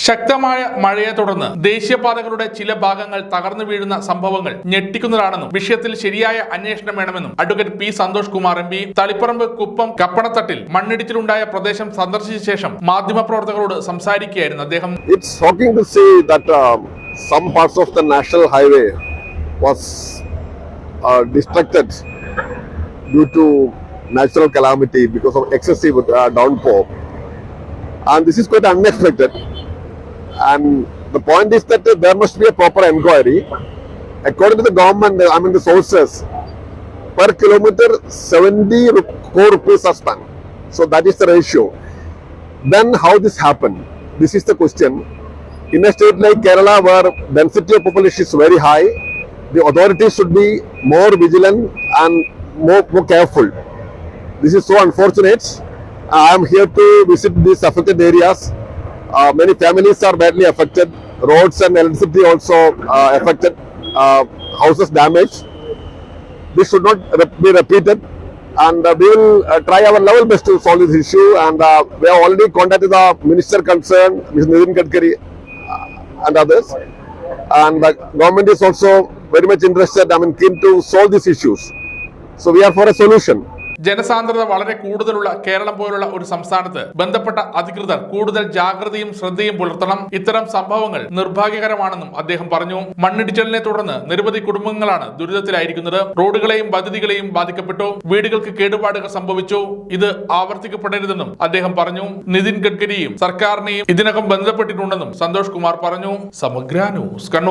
ശക്തമായ മഴയെ തുടർന്ന് ദേശീയപാതകളുടെ ചില ഭാഗങ്ങൾ തകർന്നു വീഴുന്ന സംഭവങ്ങൾ ഞെട്ടിക്കുന്നതാണെന്നും വിഷയത്തിൽ ശരിയായ അന്വേഷണം വേണമെന്നും advocate P Santhosh Kumar M P Taliparamba Kuppam കപ്പണത്തട്ടിൽ മണ്ണിടിച്ചിലുണ്ടായ പ്രദേശം സന്ദർശിച്ച ശേഷം മാധ്യമപ്രവർത്തകരോട് സംസാരിക്കുകയായിരുന്നു അദ്ദേഹം it's shocking to see that some parts of of national highway was was due to calamity because of excessive uh, downpour. And this is quite unexpected. And the point is that there must be a proper inquiry. According to the government, I mean the sources, per kilometer 70 ru- crore rupees are spent. So that is the ratio. Then how this happened? This is the question. In a state like Kerala, where density of population is very high, the authorities should be more vigilant and more, more careful. This is so unfortunate. I am here to visit these affected areas. Uh, many families are badly affected. Roads and electricity also uh, affected. Uh, houses damaged. This should not be repeated. And uh, we will uh, try our level best to solve this issue. And uh, we have already contacted the minister concerned, Mr. Nitin Gadkari, uh, and others. And the government is also very much interested, I mean, keen to solve these issues. So we are for a solution. ജനസാന്ദ്രത വളരെ കൂടുതലുള്ള കേരളം പോലുള്ള ഒരു സംസ്ഥാനത്ത് ബന്ധപ്പെട്ട അധികൃതർ കൂടുതൽ ജാഗ്രതയും ശ്രദ്ധയും പുലർത്തണം. ഇത്തരം സംഭവങ്ങൾ നിർഭാഗ്യകരമാണെന്നും അദ്ദേഹം പറഞ്ഞു. മണ്ണിടിച്ചലിനെ തുടർന്ന് നിരവധി കുടുംബങ്ങളാണ് ദുരിതത്തിലായിരിക്കുന്നത്. റോഡുകളെയും പദ്ധതികളെയും ബാധിക്കപ്പെട്ടു. വീടുകൾക്ക് കേടുപാടുകൾ സംഭവിച്ചു. ഇത് ആവർത്തിക്കപ്പെടരുതെന്നും അദ്ദേഹം പറഞ്ഞു. നിതിൻ ഗഡ്കരിയും സർക്കാരിനെയും ഇതിനകം ബന്ധപ്പെട്ടിട്ടുണ്ടെന്നും സന്തോഷ് കുമാർ പറഞ്ഞു. സമഗ്ര ന്യൂസ് കണ്ണൂർ.